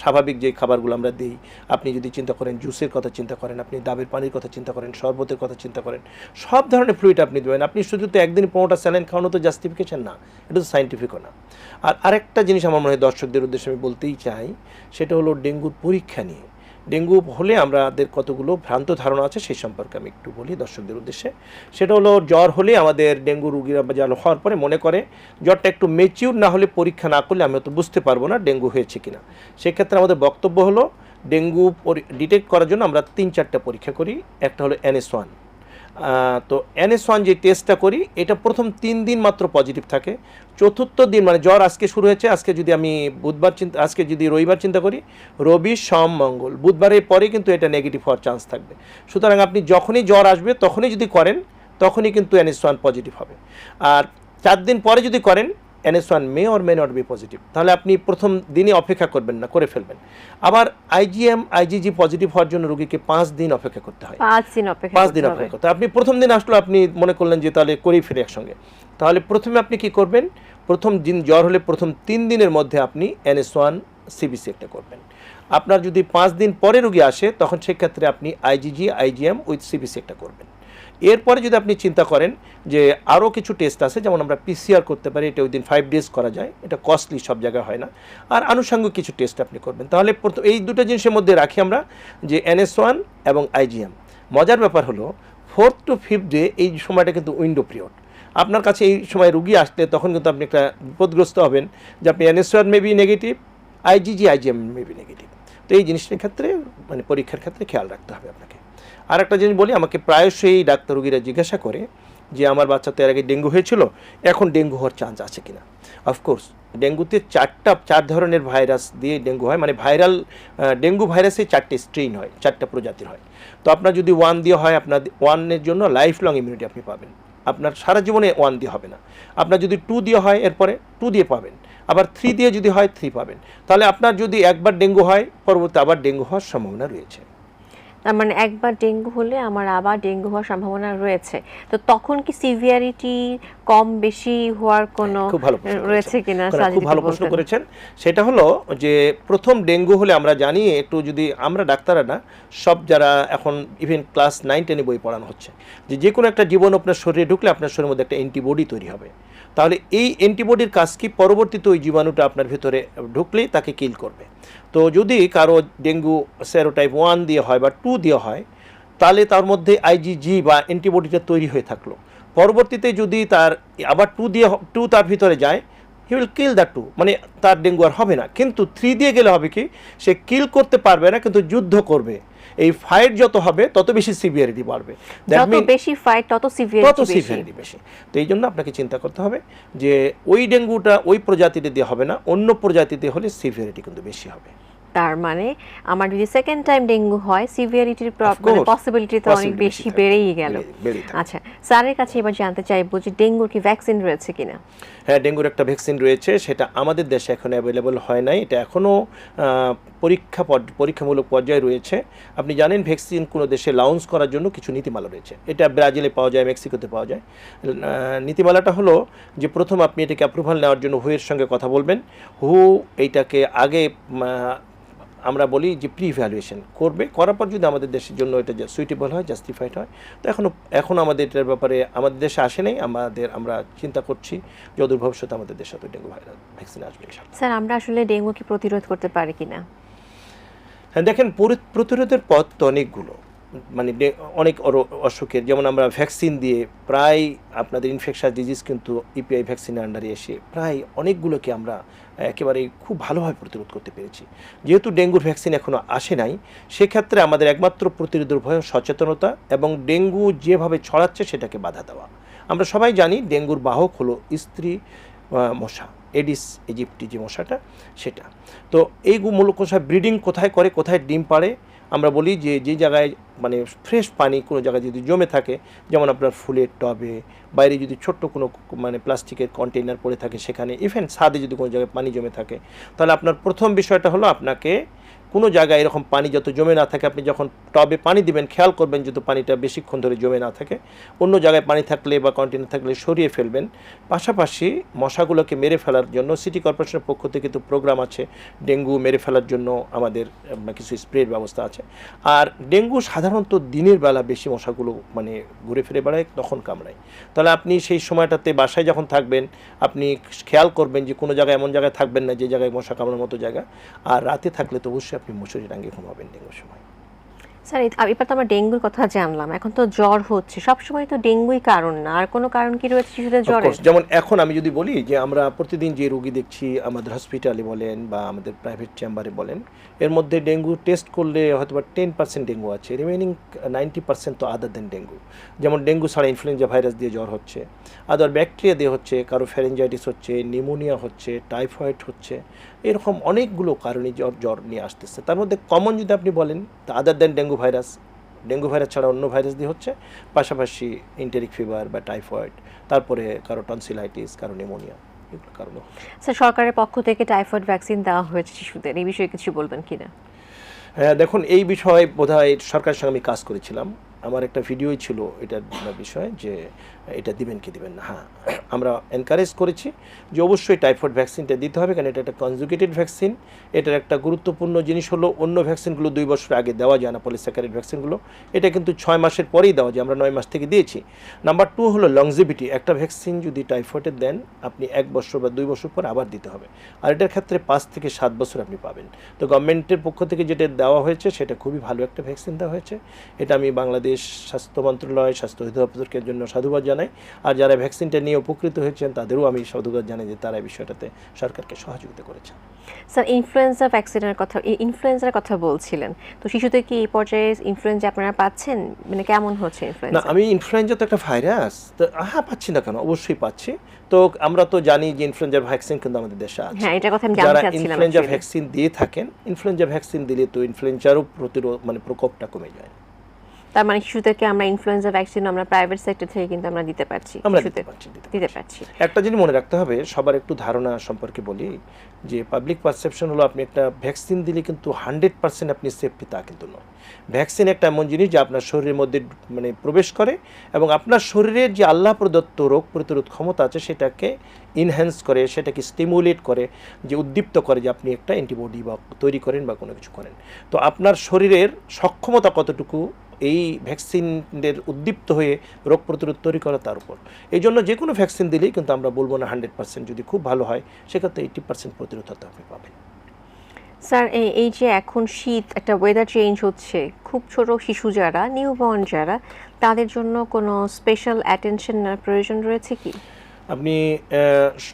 B: স্বাভাবিক যে খাবারগুলো আমরা দিই, আপনি যদি চিন্তা করেন জুসের কথা চিন্তা করেন, আপনি ডাবের পানির কথা চিন্তা করেন, শরবতের কথা চিন্তা করেন, সব ধরনের ফ্লুইড আপনি দেবেন, আপনি শুধু তো একদিন পনেরোটা স্যালাইন খাওয়ানো তো জাস্টিফিকেশন না, এটা তো সাইন্টিফিকও না। আর আরেকটা জিনিস আমার মনে হয় দর্শকদের উদ্দেশ্যে আমি বলতেই চাই, সেটা হলো ডেঙ্গুর পরীক্ষা নিয়ে। ডেঙ্গু হলে আমাদের কতগুলো ভ্রান্ত ধারণা আছে সেই সম্পর্কে আমি একটু বলি দর্শকদের উদ্দেশ্যে। সেটা হলো, জ্বর হলে আমাদের ডেঙ্গু রুগীরা জ্বর হওয়ার পরে মনে করে, জ্বরটা একটু মেচিউর না হলে পরীক্ষা না করলে আমি হয়তো বুঝতে পারব না ডেঙ্গু হয়েছে কিনা। সেক্ষেত্রে আমাদের বক্তব্য হলো, ডেঙ্গু ডিটেক্ট করার জন্য আমরা তিন চারটা পরীক্ষা করি। একটা হলো এনএস ওয়ান তো এনএস ওয়ান যে টেস্টটা করি, এটা প্রথম তিন দিন মাত্র পজিটিভ থাকে। চতুর্থ দিন মানে জ্বর আজকে শুরু হয়েছে, আজকে যদি আমি বুধবার চিন্তা, আজকে যদি রবিবার চিন্তা করি, রবি, সম, মঙ্গল। বুধবারের পরে কিন্তু এটা নেগেটিভ হওয়ার চান্স থাকবে। সুতরাং আপনি যখনই জ্বর আসবে, তখনই যদি করেন, তখনই কিন্তু এনএস ওয়ান পজিটিভ হবে। আর চার দিন পরে যদি করেন NS one may or may not be positive তাহলে আপনি প্রথম দিনই অপেক্ষা করবেন না করে ফেলবেন। আবার আইজিএম আইজিজি পজিটিভ হওয়ার জন্য রোগীকে পাঁচ দিন অপেক্ষা করতে হয়।
A: পাঁচ দিন অপেক্ষা
B: পাঁচ দিন। অপেক্ষা করতে আপনি প্রথম দিন আসলো আপনি মনে করলেন যে তাহলে করেই ফিরে একসঙ্গে। তাহলে প্রথমে আপনি কি করবেন? প্রথম দিন জ্বর হলে প্রথম তিন দিনের মধ্যে আপনি এনএস ওয়ান সিবিসি একটা করবেন। আপনার যদি পাঁচ দিন পরে রুগী আসে তখন সেক্ষেত্রে আপনি আইজিজি আইজিএম উইথ সিবিসি একটা করবেন। এরপরে যদি আপনি চিন্তা করেন যে আরও কিছু টেস্ট আছে, যেমন আমরা পিসিআর করতে পারি, এটা উইদিন ফাইভ ডেজ করা যায়, এটা কস্টলি সব জায়গায় হয় না। আর আনুষঙ্গিক কিছু টেস্ট আপনি করবেন। তাহলে প্রথম- এই দুটো জিনিসের মধ্যে রাখি আমরা যে এনএস ওয়ান এবং আইজিএম মজার ব্যাপার হলো ফোর্থ টু ফিফথ ডে এই সময়টা কিন্তু উইন্ডো পিরিয়ড আপনার কাছে এই সময় রুগী আসলে তখন কিন্তু আপনি একটা বিপদগ্রস্ত হবেন যে আপনি NS one maybe negative IgG IgM maybe negative তো এই জিনিসটার ক্ষেত্রে মানে পরীক্ষার ক্ষেত্রে খেয়াল রাখতে হবে আপনাকে। আর একটা জিনিস বলি, আমাকে প্রায়শই ডাক্তার রুগীরা জিজ্ঞাসা করে যে আমার বাচ্চা তো এর আগে ডেঙ্গু হয়েছিল, এখন ডেঙ্গু হওয়ার চান্স আছে কিনা? অফকোর্স ডেঙ্গুতে চারটা, চার ধরনের ভাইরাস দিয়ে ডেঙ্গু হয় মানে ভাইরাল ডেঙ্গু ভাইরাসে চারটে স্ট্রেইন হয়, চারটা প্রজাতির হয়। তো আপনার যদি ওয়ান দিয়ে হয়, আপনার ওয়ানের জন্য লাইফ লং ইমিউনিটি আপনি পাবেন। আপনার সারা জীবনে ওয়ান দিয়ে হবে না। আপনার যদি টু দিয়ে হয়, এরপরে টু দিয়ে পাবেন। আবার থ্রি দিয়ে যদি হয় থ্রি পাবেন। তাহলে আপনার যদি একবার ডেঙ্গু হয়, পরবর্তী আবার ডেঙ্গু হওয়ার সম্ভাবনা রয়েছে।
A: তার মানে একবার ডেঙ্গু হলে আমার আবার ডেঙ্গু হওয়ার সম্ভাবনা রয়েছে। তো তখন কি সিভিয়ারিটি কম বেশি হওয়ার কোনো
B: প্রশ্ন
A: রয়েছে কিনা
B: খুব ভালো প্রশ্ন করেছেন। সেটা হলো যে প্রথম ডেঙ্গু হলে আমরা জানি একটু যদি আমরা ডাক্তাররা না সব যারা এখন ইভেন ক্লাস নাইন টেনে বই পড়ানো হচ্ছে যে যে কোনো একটা জীবন আপনার শরীরে ঢুকলে আপনার শরীরের মধ্যে একটা অ্যান্টিবডি তৈরি হবে। তাহলে এই অ্যান্টিবডির কাজ কি পরবর্তীতে ওই জীবাণুটা আপনার ভিতরে ঢুকলেই তাকে কিল করবে? তো যদি কারও ডেঙ্গু সেরোটাইপ ওয়ান দিয়ে হয় বা টু দিয়ে হয়, তাহলে তার মধ্যে আইজিজি বা অ্যান্টিবডিটা তৈরি হয়ে থাকল। পরবর্তীতে যদি তার আবার টু দিয়ে টু তার ভিতরে যায় he will kill the to মানে তার ডেঙ্গু আর হবে না। কিন্তু থ্রি দিয়ে গেলে হবে কি? সে কিল করতে পারবে না কিন্তু যুদ্ধ করবে। এই ফাইট যত হবে তত বেশি সিভিয়ারিটি বাড়বে।
A: যত বেশি ফাইট তত
B: তত
A: সিভিয়ারিটি বেশি।
B: সিভিয়ারিটি বেশি। তো এই জন্য আপনাকে চিন্তা করতে হবে যে ওই ডেঙ্গুটা ওই প্রজাতিতে দিয়ে হবে না অন্য প্রজাতিতে হলে সিভিয়ারিটি কিন্তু বেশি হবে।
A: তার মানে আমার যদি সেকেন্ড টাইম ডেঙ্গু হয় সিভিয়ারিটির
B: course,
A: পসিবিলিটি তো অনেক বেশি বেড়েই গেল। আচ্ছা স্যারের কাছে এবার জানতে চাইব যে ডেঙ্গুর কি ভ্যাকসিন রয়েছে কিনা?
B: হ্যাঁ ডেঙ্গুর একটা ভ্যাকসিন রয়েছে সেটা আমাদের দেশে এখন অ্যাভেলেবল হয় নাই। এটা এখনও পরীক্ষা পরীক্ষামূলক পর্যায়ে রয়েছে। আপনি জানেন ভ্যাকসিন কোনো দেশে লাউন্স করার জন্য কিছু নীতিমালা রয়েছে। এটা ব্রাজিলে পাওয়া যায় মেক্সিকোতে পাওয়া যায়। নীতিমালাটা হলো যে প্রথম আপনি এটাকে অ্যাপ্রুভাল নেওয়ার জন্য হুয়ের সঙ্গে কথা বলবেন। হু এইটাকে আগে আমরা বলি যে প্রি ভ্যালুয়েশন করবে করার পর যদি আমাদের দেশের জন্য এটা সুইটেবল হয় জাস্টিফাইড হয় তো এখনও এখন আমাদের এটার ব্যাপারে আমাদের দেশে আসে নাই আমাদের আমরা চিন্তা করছি যদূর ভবিষ্যতে আমাদের দেশে তো ডেঙ্গু ভাইরাস ভ্যাকসিন আসবে
A: স্যার আমরা আসলে ডেঙ্গু কি প্রতিরোধ করতে পারি কিনা?
B: হ্যাঁ দেখেন প্রতিরোধের পথ তো অনেকগুলো। মানে অনেক অসুখের যেমন আমরা ভ্যাকসিন দিয়ে প্রায় আপনাদের ইনফেকশাস ডিজিজ কিন্তু ইপিআই ভ্যাকসিনের আন্ডারে এসে প্রায় অনেকগুলোকে আমরা একেবারে খুব ভালোভাবে প্রতিরোধ করতে পেরেছি। যেহেতু ডেঙ্গুর ভ্যাকসিন এখনও আসে নাই, সেক্ষেত্রে আমাদের একমাত্র প্রতিরোধের ভয় সচেতনতা এবং ডেঙ্গু যেভাবে ছড়াচ্ছে সেটাকে বাধা দেওয়া। আমরা সবাই জানি ডেঙ্গুর বাহক হলো স্ত্রী মশা এডিস ইজিপ্টি যে মশাটা, সেটা। তো এই মূলক মশা ব্রিডিং কোথায় করে, কোথায় ডিম পাড়ে আমরা বলি যে যে জায়গায় মানে ফ্রেশ পানি কোনো জায়গায় যদি জমে থাকে, যেমন আপনার ফুলের টবে, বাইরে যদি ছোট্ট কোনো মানে প্লাস্টিকের কন্টেইনার পড়ে থাকে সেখানে ইভেন ছাদে যদি কোনো জায়গায় পানি জমে থাকে, তাহলে আপনার প্রথম বিষয়টা হলো আপনাকে কোনো জায়গায় এরকম পানি যত জমে না থাকে, আপনি যখন টবে পানি দিবেন, খেয়াল করবেন যত পানিটা বেশিক্ষণ ধরে জমে না থাকে। অন্য জায়গায় পানি থাকলে বা কন্টেনার থাকলে সরিয়ে ফেলবেন। পাশাপাশি মশাগুলোকে মেরে ফেলার জন্য সিটি কর্পোরেশনের পক্ষ থেকে তো প্রোগ্রাম আছে, ডেঙ্গু মেরে ফেলার জন্য আমাদের কিছু স্প্রের ব্যবস্থা আছে। আর ডেঙ্গু সাধারণত দিনের বেলা বেশি মশাগুলো মানে ঘুরে ফিরে বেড়ায়, তখন কামড়ায়। তাহলে আপনি সেই সময়টাতে বাসায় যখন থাকবেন, আপনি খেয়াল করবেন যে কোনো জায়গায় এমন জায়গায় থাকবেন না যে জায়গায় মশা কামড়ার মতো জায়গা। আর রাতে থাকলে তো অবশ্যই আপনি মশুরি টাঙ্গে ঘুমাবেন ডেঙ্গুর সময়।
A: স্যার এবার তো আমরা ডেঙ্গুর কথা জানলাম। এখন তো জ্বর হচ্ছে। সবসময় তো ডেঙ্গুই কারণ না। আর কোনো কারণ কি রয়েছে শিশুদের
B: course, যেমন এখন আমি যদি বলি যে আমরা প্রতিদিন যে রোগী দেখছি আমাদের হসপিটালে বলেন বা আমাদের প্রাইভেট চেম্বারে বলেন এর মধ্যে ডেঙ্গু টেস্ট করলে হয়তো বা টেন পার্সেন্ট ডেঙ্গু আছে। রিমেনিং নাইনটি পার্সেন্ট তো আদার দেন ডেঙ্গু। যেমন ডেঙ্গু ছাড়া ইনফ্লুয়েঞ্জা ভাইরাস দিয়ে জ্বর হচ্ছে। আদার ব্যাকটেরিয়া দিয়ে হচ্ছে কারও ফ্যারেঞ্জাইটিস হচ্ছে নিউমোনিয়া হচ্ছে টাইফয়েড হচ্ছে। এরকম অনেকগুলো কারণে জ্বর জ্বর নিয়ে আসতেছে। তার মধ্যে কমন যদি আপনি বলেন তা other than dengue virus dengue virus ছাড়া অন্য ভাইরাস দিয়ে হচ্ছে পাশাপাশি ইন্টেরিক ফিভার বা টাইফয়েড তারপরে কারও টনসিলাইটিস কারও নিউমোনিয়া এগুলো কারণে
A: স্যার সরকারের পক্ষ থেকে টাইফয়েড ভ্যাকসিন দেওয়া হয়েছে শিশুদের এই বিষয়ে কিছু বলবেন কিনা?
B: হ্যাঁ দেখুন এই বিষয়ে বোধহয় সরকারের সঙ্গে আমি কাজ করেছিলাম। আমার একটা ভিডিওই ছিল এটার বিষয়ে যে এটা দিবেন কি দিবেন না হ্যাঁ। আমরা এনকারেজ করেছি যে অবশ্যই টাইফয়েড ভ্যাকসিনটা দিতে হবে, কারণ এটা একটা কনজুগেটেড ভ্যাকসিন এটার একটা গুরুত্বপূর্ণ জিনিস হলো, অন্য ভ্যাকসিনগুলো দুই বছর আগে দেওয়া যায় না পলিস্যাকারিড ভ্যাকসিনগুলো এটা কিন্তু ছয় মাসের পরেই দেওয়া যায়, আমরা নয় মাস থেকে দিয়েছি। নাম্বার টু হলো লংজিভিটি একটা ভ্যাকসিন যদি টাইফয়েডের দেন, আপনি এক বছর বা দুই বছর পর আবার দিতে হবে। আর এটার ক্ষেত্রে পাঁচ থেকে সাত বছর আপনি পাবেন। তো গভর্নমেন্টের পক্ষ থেকে যেটা দেওয়া হয়েছে, সেটা খুবই ভালো একটা ভ্যাকসিন দেওয়া হয়েছে। এটা আমি বাংলাদেশ স্বাস্থ্য মন্ত্রণালয়, স্বাস্থ্য অধিদপ্তরকের জন্য সাধুবাদ জানাই। আর যারা ভ্যাকসিনটা নিয়ে উপকৃত হয়েছেন তাদেরও আমি সাধুবাদ জানাই যে তারা এই বিষয়টাতে সরকারকে সহযোগিতা করেছে
A: স্যার ইনফ্লুয়েঞ্জা ভ্যাকসিনের কথা ইনফ্লুয়েঞ্জার কথা বলছিলেন। তো শিশুদের কি এই পর্যায়ে ইনফ্লুয়েঞ্জা আপনারা পাচ্ছেন? মানে কেমন হচ্ছে
B: না আমি ইনফ্লুয়েঞ্জা তো একটা ভাইরাস তো হ্যাঁ পাচ্ছি না কেন? অবশ্যই পাচ্ছি। তো আমরা তো জানি যে ইনফ্লুয়েঞ্জার ভ্যাকসিন কিন্তু আমাদের দেশে আছে।
A: হ্যাঁ এটা কথা আমি
B: যারা
A: জানতে চাচ্ছিলাম
B: ইনফ্লুয়েঞ্জা ভ্যাকসিন দিয়ে থাকেন ইনফ্লুয়েঞ্জা ভ্যাকসিন দিলে তো ইনফ্লুয়েঞ্জারও প্রতিরোধ মানে প্রকোপটা কমে যায়।
A: তার মানে শিশুদেরকে আমরা ইনফ্লুয়েঞ্জা ভ্যাকসিন আমরা প্রাইভেট সেক্টর থেকে কিন্তু আমরা দিতে পারছি
B: আমরা দিতে পারছি দিতে
A: পারছি।
B: একটা জিনিস মনে রাখতে হবে সবার একটু ধারণা সম্পর্কে বলি যে পাবলিক পারসেপশন হলো আপনি একটা ভ্যাকসিন দিলে কিন্তু হান্ড্রেড পার্সেন্ট আপনি সেফটি তা কিন্তু নয়। ভ্যাকসিন একটা এমন জিনিস যে আপনার শরীরের মধ্যে মানে প্রবেশ করে এবং আপনার শরীরের যে আল্লাহ প্রদত্ত রোগ প্রতিরোধ ক্ষমতা আছে সেটাকে ইনহ্যান্স করে সেটাকে স্টিমুলেট করে যে উদ্দীপ্ত করে যে আপনি একটা অ্যান্টিবডি বা তৈরি করেন বা কোনো কিছু করেন। তো আপনার শরীরের সক্ষমতা কতটুকু এই ভ্যাকসিনের উদ্দীপ্ত হয়ে রোগ প্রতিরোধ তৈরি করা তার উপর। এই জন্য যে কোনো ভ্যাকসিন দিলেই কিন্তু আমরা বলব না হান্ড্রেড পার্সেন্ট যদি খুব ভালো হয় সেক্ষেত্রে এইটি পার্সেন্ট প্রতিরোধতা আপনি পাবেন।
A: স্যার এই এই যে এখন শীত একটা ওয়েদার চেঞ্জ হচ্ছে খুব ছোট শিশু যারা নিউবর্ন যারা তাদের জন্য কোনো স্পেশাল অ্যাটেনশন প্রয়োজন রয়েছে কি?
B: আপনি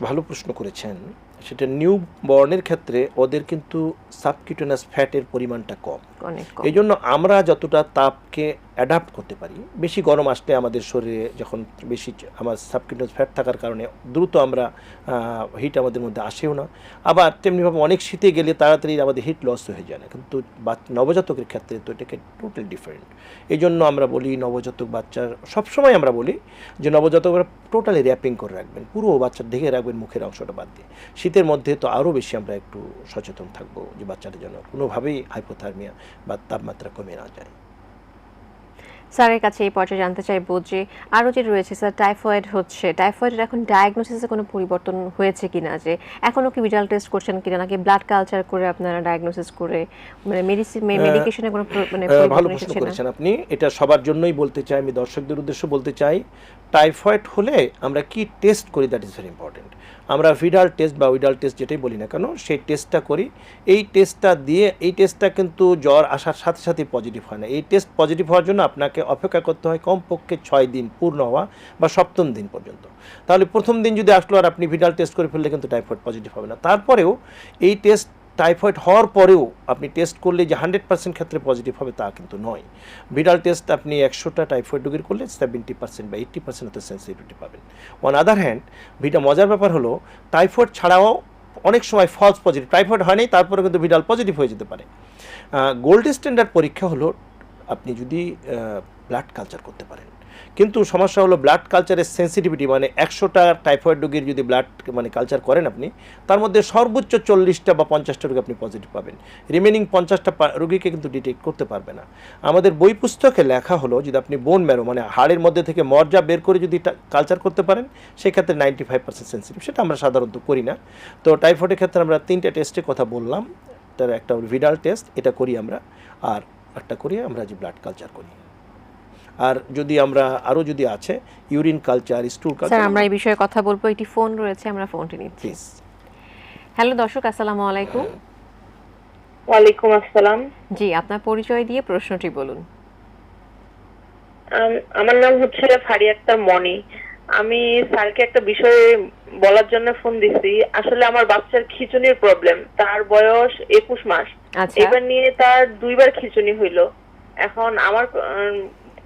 B: ভালো প্রশ্ন করেছেন। সেটা নিউ বর্নের ক্ষেত্রে ওদের কিন্তু সাবকিউটেনাস ফ্যাটের পরিমাণটা কম
A: কম।
B: এই জন্য আমরা যতটা তাপকে অ্যাডাপ্ট করতে পারি। বেশি গরম আসলে আমাদের শরীরে যখন বেশি আমার সাবকিউটেনাস ফ্যাট থাকার কারণে দ্রুত আমরা হিট আমাদের মধ্যে আসেও না। আবার তেমনিভাবে অনেক শীতে গেলে তাড়াতাড়ি আমাদের হিট লস হয়ে যায় না। কিন্তু নবজাতকের ক্ষেত্রে তো এটাকে টোটাল ডিফারেন্ট এই জন্য আমরা বলি নবজাতক বাচ্চার, সবসময় আমরা বলি যে নবজাতকরা টোটালি র্যাপিং করে রাখবেন। পুরো বাচ্চা ঢেকে রাখবেন মুখের অংশটা বাদ দিয়ে। শীতের মধ্যে তো আরও বেশি আমরা একটু সচেতন থাকব যে বাচ্চাদের জন্য কোনোভাবেই হাইপোথার্মিয়া বা তাপমাত্রা কমে না যায়।
A: স্যারের কাছে এই পর্যায়ে জানতে চাইব যে আরও যে রয়েছে স্যার টাইফয়েড হচ্ছে। টাইফয়েডের এখন ডায়াগনোসিসে কোনো পরিবর্তন হয়েছে কিনা? যে এখনও কি ভিজাল টেস্ট করছেন কিনা? নাকি ব্লাড কালচার করে আপনারা ডায়াগনোসিস করে মানে মেডিসিন মেডিকেশনে কোনো মানে
B: ভালো প্রশ্ন করেছেন আপনি। এটা সবার জন্যই বলতে চাই আমি দর্শকদের উদ্দেশ্য বলতে চাই টাইফয়েড হলে আমরা কি টেস্ট করি? দ্যাট ইজ ভেরি ইম্পর্টেন্ট আমরা ভিডাল টেস্ট বা উইডাল টেস্ট যেটাই বলি না কেন, সেই টেস্টটা করি। এই টেস্টটা দিয়ে, এই টেস্টটা কিন্তু জ্বর আসার সাথে সাথে পজিটিভ হয় না। এই টেস্ট পজিটিভ হওয়ার জন্য আপনাকে অপেক্ষা করতে হয় কমপক্ষে ছয় দিন পূর্ণ হওয়া বা সপ্তম দিন পর্যন্ত। তাহলে প্রথম দিন যদি আসলো আর আপনি ভিডাল টেস্ট করে ফেললে কিন্তু টাইফয়েড পজিটিভ হবে না। তারপরেও এই টেস্ট টাইফয়েড হওয়ার পরেও আপনি টেস্ট করলে যে হান্ড্রেড পার্সেন্ট ক্ষেত্রে পজিটিভ হবে তা কিন্তু নয়। ভিডাল টেস্ট আপনি একশোটা টাইফয়েড রোগীর করলে সেভেন্টি পার্সেন্ট বা এইট্টি পার্সেন্ট হতে সেন্সিটিভিটি পাবেন। অন আদার হ্যান্ড ভিটা মজার ব্যাপার হলো টাইফয়েড ছাড়াও অনেক সময় ফলস পজিটিভ টাইফয়েড হয় হয়নি তারপরে কিন্তু ভিডাল পজিটিভ হয়ে যেতে পারে। গোল্ড স্ট্যান্ডার্ড পরীক্ষা হলো, আপনি যদি ব্লাড কালচার করতে পারেন। কিন্তু সমস্যা হলো ব্লাড কালচারের সেন্সিটিভিটি মানে একশোটা টাইফয়েড রোগীর যদি ব্লাড মানে কালচার করেন আপনি, তার মধ্যে সর্বোচ্চ চল্লিশটা বা পঞ্চাশটা রোগী আপনি পজিটিভ পাবেন। রিমেনিং পঞ্চাশটা রোগীকে কিন্তু ডিটেক্ট করতে পারবে না। আমাদের বই পুস্তকে লেখা হলো, যদি আপনি বোন ম্যারো মানে হাড়ের মধ্যে থেকে মর্যা বের করে যদি কালচার করতে পারেন, সেক্ষেত্রে নাইনটি ফাইভ পার্সেন্ট সেন্সিটিভ সেটা আমরা সাধারণত করি না। তো টাইফয়েডের ক্ষেত্রে আমরা তিনটে টেস্টের কথা বললাম। তার একটা ভিডাল টেস্ট এটা করি আমরা। আর একটা করি আমরা যে ব্লাড কালচার করি। আর যদি আমরা আরও যদি আছে urine culture stool
A: sir
B: culture
A: আমরা এই বিষয়ে কথা বলব। একটি ফোন রয়েছে আমরা ফোনটি নিচ্ছি।
B: প্লিজ
A: হ্যালো দর্শক আসসালামু আলাইকুম।
C: ওয়ালাইকুম আসসালাম।
A: জি আপনার পরিচয় দিয়ে প্রশ্নটি বলুন।
C: আমার নাম হচ্ছে ফারিয়া আক্তার মনি। আমি স্যারকে একটা বিষয়ে বলার জন্য ফোন দিছি। আসলে আমার বাচ্চার খিচুনির প্রবলেম তার বয়স একুশ মাস।
A: আচ্ছা।
C: এবার নিয়ে তার দুইবার খিচুনি হইল। এখন আমার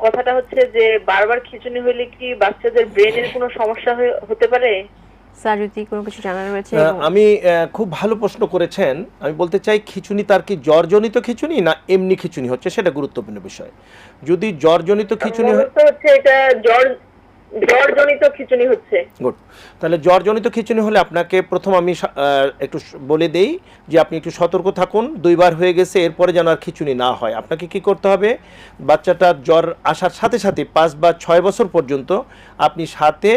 C: কথাটা হচ্ছে যে বারবার খিচুনি হইলে কি বাচ্চাদের ব্রেনের কোনো সমস্যা হতে পারে?
A: স্যার যদি কোনো কিছু জানার রয়েছে
B: আমি আহ, খুব ভালো প্রশ্ন করেছেন। আমি বলতে চাই খিচুনি তার কি জ্বরজনিত খিচুনি না এমনি খিচুনি হচ্ছে? সেটা গুরুত্বপূর্ণ বিষয়। যদি জ্বরজনিত খিচুনি হয়
C: হচ্ছে এটা জ্বর জ্বরজনিত খিচুনি হচ্ছে।
B: গুড তাহলে জ্বরজনিত খিচুনি হলে আপনাকে প্রথম আমি একটু বলে দেই যে আপনি একটু সতর্ক থাকুন, দুইবার হয়ে গেছে, এরপরে যেন আর খিচুনি না হয়। আপনাকে কি করতে হবে? বাচ্চাটার জ্বর আসার সাথে সাথে পাঁচ বা ছয় বছর পর্যন্ত আপনি সাথে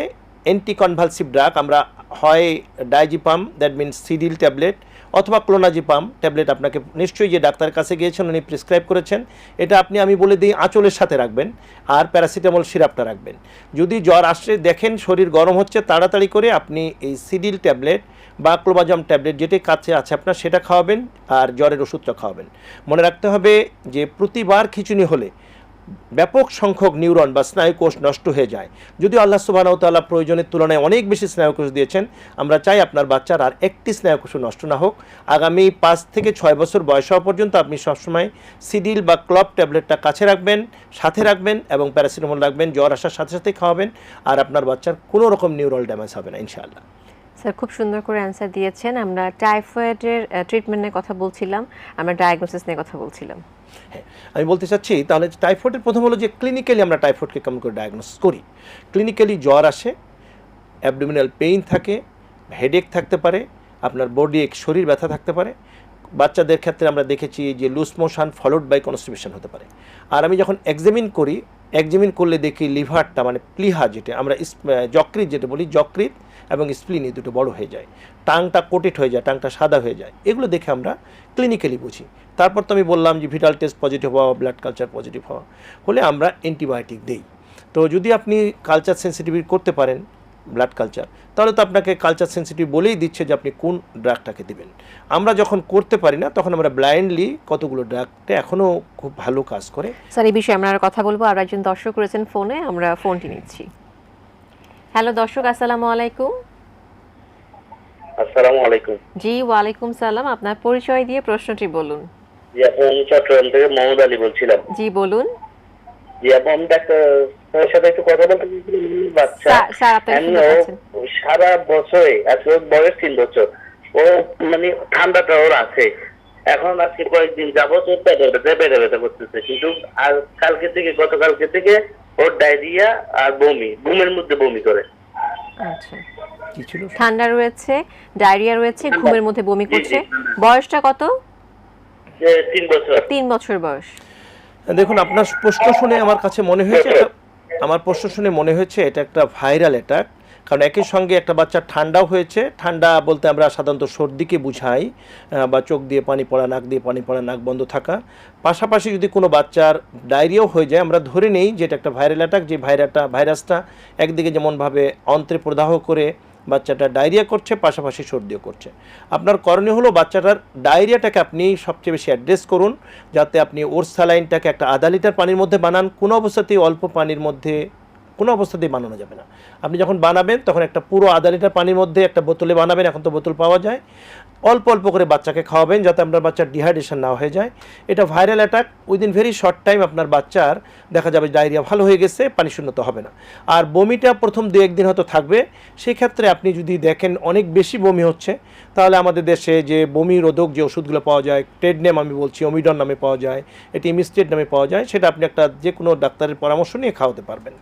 B: অ্যান্টিকনভালসিভ ড্রাগ আমরা হয় diazepam that means Sedil tablet অথবা ক্লোনাজিপাম ট্যাবলেট আপনাকে নিশ্চয়ই যে ডাক্তারের কাছে গিয়েছেন, উনি প্রেসক্রাইব করেছেন। এটা আপনি, আমি বলে দিই, আঁচলের সাথে রাখবেন আর প্যারাসিটামল সিরাপটা রাখবেন। যদি জ্বর আসছে দেখেন শরীর গরম হচ্ছে, তাড়াতাড়ি করে আপনি এই সিডিল ট্যাবলেট বা ক্লোবাজাম ট্যাবলেট যেটি কাছে আছে আপনার, সেটা খাওয়াবেন আর জ্বরের ওষুধটা খাওয়াবেন। মনে রাখতে হবে যে প্রতিবার খিচুনি হলে ব্যাপক সংখ্যক নিউরন বা স্নায়ুকোষ নষ্ট হয়ে যায়। যদি আল্লাহ সুবাহ তাল্লাহ প্রয়োজনের তুলনায় অনেক বেশি স্নায়ুকোষ দিয়েছেন, আমরা চাই আপনার বাচ্চার আর একটি স্নায়ুকোষও নষ্ট না হোক। আগামী পাঁচ থেকে ছয় বছর বয়স হওয়া পর্যন্ত আপনি সবসময় সিডিল বা ক্লব ট্যাবলেটটা কাছে রাখবেন, সাথে রাখবেন এবং প্যারাসিটামল রাখবেন, জ্বর আসার সাথে সাথে খাওয়াবেন আর আপনার বাচ্চার কোনো রকম নিউরাল ড্যামেজ হবে না, ইনশাআল্লাহ।
A: স্যার, খুব সুন্দর করে অ্যান্সার দিয়েছেন। আমরা টাইফয়েডের ট্রিটমেন্টের কথা বলছিলাম, আমরা ডায়াগনোসিস নিয়ে কথা বলছিলাম।
B: হ্যাঁ আমি বলতে চাচ্ছি, তাহলে টাইফয়েডের প্রথম হলো যে ক্লিনিক্যালি আমরা টাইফয়েডকে কেমন করে ডায়াগনোসিস করি? ক্লিনিক্যালি জ্বর আসে অ্যাবডোমিনাল পেইন থাকে হেডেক থাকতে পারে, আপনার বডি এক শরীর ব্যথা থাকতে পারে বাচ্চাদের ক্ষেত্রে আমরা দেখেছি যে loose motion followed by constipation হতে পারে। আর আমি যখন এক্সামিন করি এক্সামিন করলে দেখি লিভারটা মানে প্লিহা যেটা, আমরা যকৃত যেটা বলি, যকৃৎ এবং স্প্লিন এই দুটো বড় হয়ে যায়। টাংটা কোটেড হয়ে যায়, টাংটা সাদা হয়ে যায়। এগুলো দেখে আমরা ক্লিনিক্যালি বুঝি। তারপর তো আমি বললাম যে ভিটাল টেস্ট পজিটিভ হওয়া ব্লাড কালচার পজিটিভ হওয়া। হলে আমরা অ্যান্টিবায়োটিক দিই। তো যদি আপনি কালচার সেন্সিটিভিটি করতে পারেন ব্লাড কালচার তাহলে তো আপনাকে কালচার সেন্সিটিভ বলেই দিচ্ছে যে আপনি কোন ড্রাগটাকে দিবেন। আমরা যখন করতে পারি না তখন আমরা ব্লাইন্ডলি কতগুলো ড্রাগটা এখনও খুব ভালো কাজ করে।
A: স্যার এই বিষয়ে আমরা আর কথা বলব। আর একজন দর্শক রয়েছেন ফোনে আমরা ফোনটি নিচ্ছি। হ্যালো দর্শক আসসালামু আলাইকুম।
D: আসসালামু আলাইকুম।
A: জি ওয়ালাইকুম সালাম। আপনার পরিচয় দিয়ে প্রশ্নটি বলুন।
D: জি আমি চট্টগ্রাম থেকে মোহাম্মদ আলী বলছিলাম।
A: জি বলুন।
D: সাথে একটু কথা বলতে বাচ্চা। সারা বছরে আজকে বয়স তিন বছর। ও মানে ঠান্ডাটা ওর আছে। এখন আজকে কয়েকদিন পেটে ব্যথা পেটে ব্যথা করতেছে। কিন্তু আর কালকে থেকে গতকালকে থেকে ওর ডায়রিয়া আর বমি ঘুমের মধ্যে বমি করে।
A: আচ্ছা। ঠান্ডা রয়েছে ডায়রিয়া রয়েছে ঘুমের মধ্যে বমি করছে। বয়সটা কত?
D: তিন বছর।
A: তিন বছর বয়স।
B: দেখুন আপনার প্রশ্ন শুনে আমার কাছে মনে হয়েছে আমার প্রশ্ন শুনে মনে হয়েছে এটা একটা ভাইরাল অ্যাটাক কারণ একই সঙ্গে একটা বাচ্চার ঠান্ডাও হয়েছে। ঠান্ডা বলতে আমরা সাধারণত সর্দিকে বুঝাই বা চোখ দিয়ে পানি পড়া নাক দিয়ে পানি পড়া নাক বন্ধ থাকা। পাশাপাশি যদি কোনো বাচ্চার ডায়রিয়াও হয়ে যায় আমরা ধরে নেই যে এটা একটা ভাইরাল অ্যাটাক যে ভাইরাসটা ভাইরাসটা একদিকে যেমনভাবে অন্ত্রে প্রদাহ করে বাচ্চাটা ডায়রিয়া করছে, পাশাপাশি সর্দিও করছে। আপনার করণীয় হলো বাচ্চাটার ডায়রিয়াটাকে আপনি সবচেয়ে বেশি অ্যাড্রেস করুন, যাতে আপনি ওর স্যালাইনটাকে একটা আধা লিটার পানির মধ্যে বানান, কোনো অবস্থাতেই অল্প পানির মধ্যে, কোনো অবস্থাতেই বানানো যাবে না। আপনি যখন বানাবেন, তখন একটা পুরো আধা লিটার পানির মধ্যে একটা বোতলে বানাবেন, এখন তো বোতল পাওয়া যায়। অল্প অল্প করে বাচ্চাকে খাওয়াবেন যাতে আপনার বাচ্চার ডিহাইড্রেশন না হয়ে যায়। এটা viral attack within very short time আপনার বাচ্চার দেখা যাবে ডায়রিয়া ভালো হয়ে গেছে, পানি শূন্যতা হবে না। আর বমিটা প্রথম দু একদিন হয়তো থাকবে সেই ক্ষেত্রে আপনি যদি দেখেন অনেক বেশি বমি হচ্ছে তাহলে আমাদের দেশে যে বমি রোধক যে ওষুধগুলো পাওয়া যায় ট্রেড নেম আমি বলছি অমিডন নামে পাওয়া যায় এটি মিস্টেড নামে পাওয়া যায় সেটা আপনি একটা যে কোনো ডাক্তারের পরামর্শ নিয়ে খাওয়াতে পারবেন।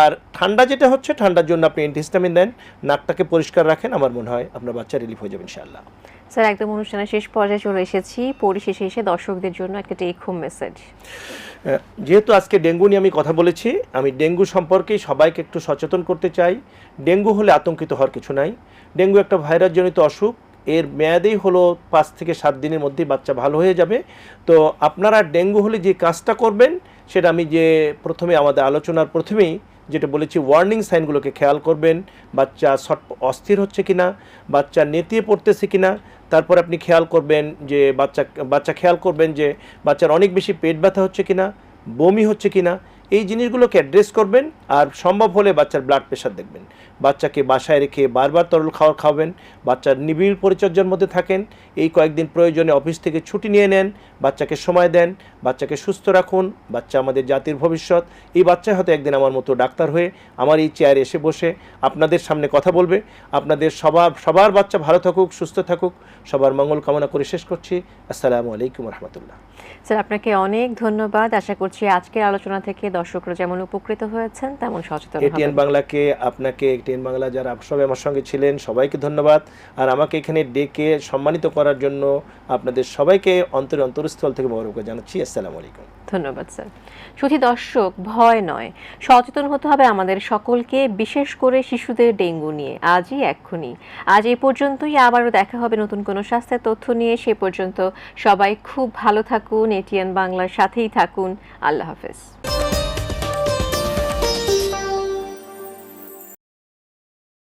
B: আর ঠান্ডা যেটা হচ্ছে ঠান্ডার জন্য আপনি অ্যান্টিহিস্টামিন দেন নাকটাকে পরিষ্কার রাখেন আমার মনে হয় আপনার বাচ্চা রিলিফ হয়ে যাবে ইনশাআল্লাহ।
A: স্যার একদম অনুষ্ঠানের শেষ পর্যায়ে চলে এসেছি পরিশেষে এসে দর্শকদের জন্য একটা টেক হোম মেসেজ
B: যেহেতু আজকে ডেঙ্গু নিয়ে আমি কথা বলেছি আমি ডেঙ্গু সম্পর্কে সবাইকে একটু সচেতন করতে চাই। ডেঙ্গু হলে আতঙ্কিত হওয়ার কিছু নাই। ডেঙ্গু একটা ভাইরাসজনিত অসুখ এর মেয়াদেই হলো পাঁচ থেকে সাত দিনের মধ্যেই বাচ্চা ভালো হয়ে যাবে। তো আপনারা ডেঙ্গু হলে যে কাজটা করবেন, সেটা আমি যে প্রথমে আমাদের আলোচনার প্রথমেই যেটা বলেছি ওয়ার্নিং সাইনগুলোকে খেয়াল করবেন, বাচ্চা শট অস্থির হচ্ছে কিনা, বাচ্চা নেতিয়ে পড়তেছে কিনা, তারপর আপনি খেয়াল করবেন যে বাচ্চা বাচ্চা খেয়াল করবেন যে বাচ্চার অনেক বেশি পেট ব্যথা হচ্ছে কিনা, বমি হচ্ছে কিনা, এই জিনিসগুলোকে অ্যাড্রেস করবেন আর সম্ভব হলে বাচ্চার ব্লাড প্রেশার দেখবেন। বাচ্চাকে বাসায় রেখে বারবার তরল খাবার খাওয়াবেন বাচ্চার নিবিড় পরিচর্যার মধ্যে থাকেন এই কয়েকদিন প্রয়োজনে অফিস থেকে ছুটি নিয়ে নেন বাচ্চাকে সময় দেন বাচ্চাকে সুস্থ রাখুন বাচ্চা আমাদের জাতির ভবিষ্যৎ। এই বাচ্চা হয়তো একদিন আমার মতো ডাক্তার হয়ে আমার এই চেয়ারে এসে বসে আপনাদের সামনে কথা বলবে। আপনাদের সবার সবার বাচ্চা ভালো থাকুক সুস্থ থাকুক। সবার মঙ্গল কামনা করে শেষ করছি। আসসালামু আলাইকুম রহমতুল্লাহ
A: স্যার আপনাকে অনেক ধন্যবাদ। আশা করছি আজকের আলোচনা থেকে দর্শকরা যেমন উপকৃত হয়েছেন তেমন সচেতন
B: এটিএন বাংলাকে আপনাকে এটিএন বাংলা যারা সবাই আমার সঙ্গে ছিলেন, সবাইকে ধন্যবাদ। আর আমাকে এখানে ডেকে সম্মানিত করার জন্য আপনাদের সবাইকে অন্তর অন্তরস্থল থেকে মরকে জানাচ্ছি। আসসালামু আলাইকুম।
A: ধন্যবাদ, স্যার। শুধু দর্শক, ভয় নয়। সচেতন হতে হবে আমাদের সকলকে, বিশেষ করে শিশুদের ডেঙ্গু নিয়ে। আজই এক্ষুনি। আজ এই পর্যন্তই। আবারও দেখা হবে নতুন কোনো স্বাস্থ্যের তথ্য নিয়ে। সে পর্যন্ত সবাই খুব ভালো থাকুন, এটিএন বাংলার সাথেই থাকুন। আল্লাহ হাফেজ।